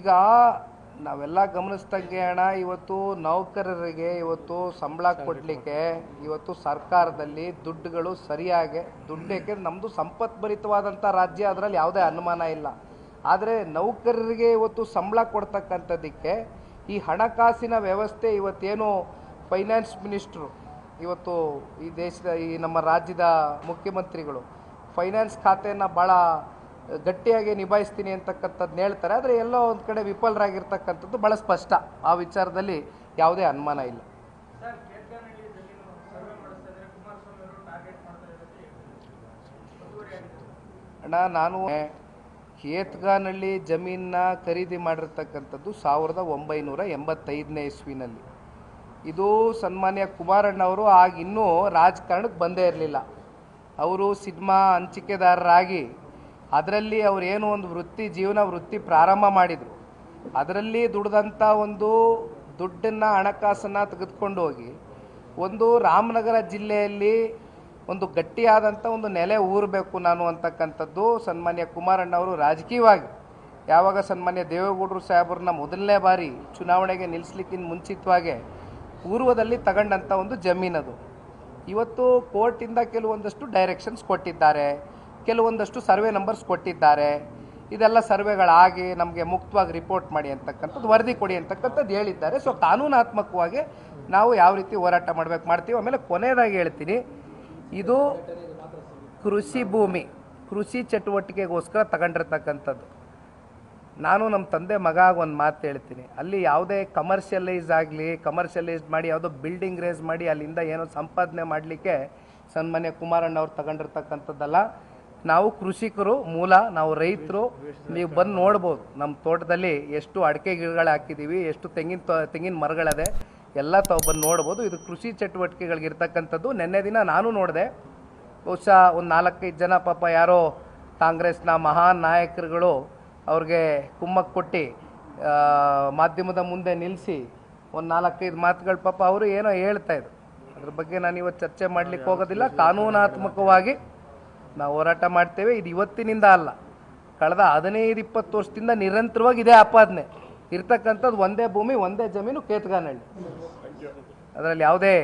ಈಗ ನಾವೆಲ್ಲ ಗಮನಿಸ್ದಂಗೆ ಅಣ್ಣ ಇವತ್ತು ನೌಕರರಿಗೆ ಇವತ್ತು ಸಂಬಳ ಕೊಡಲಿಕ್ಕೆ ಇವತ್ತು ಸರ್ಕಾರದಲ್ಲಿ ದುಡ್ಡುಗಳು ಸರಿಯಾಗಿ ದುಡ್ಡು ಯಾಕೆಂದ್ರೆ ನಮ್ಮದು ಸಂಪತ್ಭರಿತವಾದಂಥ ರಾಜ್ಯ ಅದರಲ್ಲಿ ಯಾವುದೇ ಅನುಮಾನ ಇಲ್ಲ. ಆದರೆ ನೌಕರರಿಗೆ ಇವತ್ತು ಸಂಬಳ ಕೊಡ್ತಕ್ಕಂಥದ್ದಕ್ಕೆ ಈ ಹಣಕಾಸಿನ ವ್ಯವಸ್ಥೆ ಇವತ್ತೇನು ಫೈನಾನ್ಸ್ ಮಿನಿಸ್ಟ್ರು ಇವತ್ತು ಈ ದೇಶದ ಈ ನಮ್ಮ ರಾಜ್ಯದ ಮುಖ್ಯಮಂತ್ರಿಗಳು ಫೈನಾನ್ಸ್ ಖಾತೆಯನ್ನು ಭಾಳ ಗಟ್ಟಿಯಾಗಿ ನಿಭಾಯಿಸ್ತೀನಿ ಅಂತಕ್ಕಂಥದ್ದು ಹೇಳ್ತಾರೆ. ಆದರೆ ಎಲ್ಲೋ ಒಂದು ಕಡೆ ವಿಫಲರಾಗಿರ್ತಕ್ಕಂಥದ್ದು ಭಾಳ ಸ್ಪಷ್ಟ. ಆ ವಿಚಾರದಲ್ಲಿ ಯಾವುದೇ ಅನುಮಾನ ಇಲ್ಲ. ಅಣ್ಣ ನಾನು ಕೇತ್ಗಾನಹಳ್ಳಿ ಜಮೀನನ್ನ ಖರೀದಿ ಮಾಡಿರ್ತಕ್ಕಂಥದ್ದು ಸಾವಿರದ ಒಂಬೈನೂರ ಎಂಬತ್ತೈದನೇ ಇಸ್ವಿನಲ್ಲಿ. ಇದು ಸನ್ಮಾನ್ಯ ಕುಮಾರಣ್ಣವರು ಆಗಿನ್ನೂ ರಾಜಕಾರಣಕ್ಕೆ ಬಂದೇ ಇರಲಿಲ್ಲ. ಅವರು ಸಿನಿಮಾ ಹಂಚಿಕೆದಾರರಾಗಿ ಅದರಲ್ಲಿ ಅವ್ರು ಏನು ಒಂದು ವೃತ್ತಿ, ಜೀವನ ವೃತ್ತಿ ಪ್ರಾರಂಭ ಮಾಡಿದರು. ಅದರಲ್ಲಿ ದುಡ್ದಂಥ ಒಂದು ದುಡ್ಡನ್ನು ಹಣಕಾಸನ್ನು ತೆಗೆದುಕೊಂಡು ಹೋಗಿ, ಒಂದು ರಾಮನಗರ ಜಿಲ್ಲೆಯಲ್ಲಿ ಒಂದು ಗಟ್ಟಿಯಾದಂಥ ಒಂದು ನೆಲೆ ಊರಬೇಕು ನಾನು ಅಂತಕ್ಕಂಥದ್ದು ಸನ್ಮಾನ್ಯ ಕುಮಾರಣ್ಣವರು ರಾಜಕೀಯವಾಗಿ. ಯಾವಾಗ ಸನ್ಮಾನ್ಯ ದೇವೇಗೌಡರು ಸಾಹೇಬ್ರನ್ನ ಮೊದಲನೇ ಬಾರಿ ಚುನಾವಣೆಗೆ ನಿಲ್ಲಿಸ್ಲಿಕ್ಕಿಂತ ಮುಂಚಿತವಾಗೆ ಪೂರ್ವದಲ್ಲಿ ತಗೊಂಡಂಥ ಒಂದು ಜಮೀನದು. ಇವತ್ತು ಕೋರ್ಟಿಂದ ಕೆಲವೊಂದಷ್ಟು ಡೈರೆಕ್ಷನ್ಸ್ ಕೊಟ್ಟಿದ್ದಾರೆ. ಕೆಲವೊಂದಷ್ಟು ಸರ್ವೆ ನಂಬರ್ಸ್ ಕೊಟ್ಟಿದ್ದಾರೆ. ಇದೆಲ್ಲ ಸರ್ವೆಗಳಾಗಿ ನಮಗೆ ಮುಕ್ತವಾಗಿ ರಿಪೋರ್ಟ್ ಮಾಡಿ ಅಂತಕ್ಕಂಥದ್ದು, ವರದಿ ಕೊಡಿ ಅಂತಕ್ಕಂಥದ್ದು ಹೇಳಿದ್ದಾರೆ. ಸೊ ಕಾನೂನಾತ್ಮಕವಾಗಿ ನಾವು ಯಾವ ರೀತಿ ಹೋರಾಟ ಮಾಡಬೇಕು ಮಾಡ್ತೀವಿ? ಆಮೇಲೆ ಕೊನೆಯದಾಗಿ ಹೇಳ್ತೀನಿ, ಇದು ಕೃಷಿ ಭೂಮಿ, ಕೃಷಿ ಚಟುವಟಿಕೆಗೋಸ್ಕರ ತಗೊಂಡಿರ್ತಕ್ಕಂಥದ್ದು. ನಾನು ನಮ್ಮ ತಂದೆ ಮಗ ಒಂದು ಮಾತು ಹೇಳ್ತೀನಿ, ಅಲ್ಲಿ ಯಾವುದೇ ಕಮರ್ಷಿಯಲೈಸ್ ಆಗಲಿ ಕಮರ್ಷಿಯಲೈಸ್ ಮಾಡಿ, ಯಾವುದೋ ಬಿಲ್ಡಿಂಗ್ ರೇಸ್ ಮಾಡಿ, ಅಲ್ಲಿಂದ ಏನೋ ಸಂಪಾದನೆ ಮಾಡಲಿಕ್ಕೆ ಸನ್ಮಾನ್ಯ ಕುಮಾರಣ್ಣ ಅವ್ರು ತಗೊಂಡಿರ್ತಕ್ಕಂಥದ್ದಲ್ಲ ನಾವು ಕೃಷಿಕರು ಮೂಲ ನಾವು ರೈತರು ನೀವು ಬಂದು ನೋಡ್ಬೋದು. ನಮ್ಮ ತೋಟದಲ್ಲಿ ಎಷ್ಟು ಅಡಿಕೆ ಗಿಡಗಳು ಹಾಕಿದ್ದೀವಿ ಎಷ್ಟು ತೆಂಗಿನ ತೊ ತೆಂಗಿನ ಮರಗಳದೆ ಎಲ್ಲ ತಾವು ಬಂದು ನೋಡ್ಬೋದು. ಇದು ಕೃಷಿ ಚಟುವಟಿಕೆಗಳಿಗಿರ್ತಕ್ಕಂಥದ್ದು. ನಿನ್ನೆ ದಿನ ನಾನು ನೋಡಿದೆ ಬಹುಶಃ ಒಂದು ನಾಲ್ಕೈದು ಜನ ಪಾಪ ಯಾರೋ ಕಾಂಗ್ರೆಸ್ನ ಮಹಾನ್ ನಾಯಕರುಗಳು ಅವ್ರಿಗೆ ಕುಮ್ಮಕ್ಕೆ ಕೊಟ್ಟು ಮಾಧ್ಯಮದ ಮುಂದೆ ನಿಲ್ಲಿಸಿ ಒಂದು ನಾಲ್ಕೈದು ಮಾತುಗಳು ಪಾಪ ಅವರು ಏನೋ ಹೇಳ್ತಾ ಇದ್ರು. ಅದ್ರ ಬಗ್ಗೆ ನಾನು ಇವತ್ತು ಚರ್ಚೆ ಮಾಡಲಿಕ್ಕೆ ಹೋಗೋದಿಲ್ಲ. ಕಾನೂನಾತ್ಮಕವಾಗಿ ನಾವು ಹೋರಾಟ ಮಾಡ್ತೇವೆ, ಇದು ಇವತ್ತಿನಿಂದ ಅಲ್ಲ. ಕಳೆದ ಹದಿನೈದು, ಇಪ್ಪತ್ತು ವರ್ಷದಿಂದ ನಿರಂತರವಾಗಿ ಇದೇ ಆಪಾದನೆ. ಇರ್ತಕ್ಕಂಥದ್ದು ಒಂದೇ ಭೂಮಿ, ಒಂದೇ ಜಮೀನು ಕೇತ್ಗಾನಳ್ಳಿ ಅದರಲ್ಲಿ ಯಾವುದೇ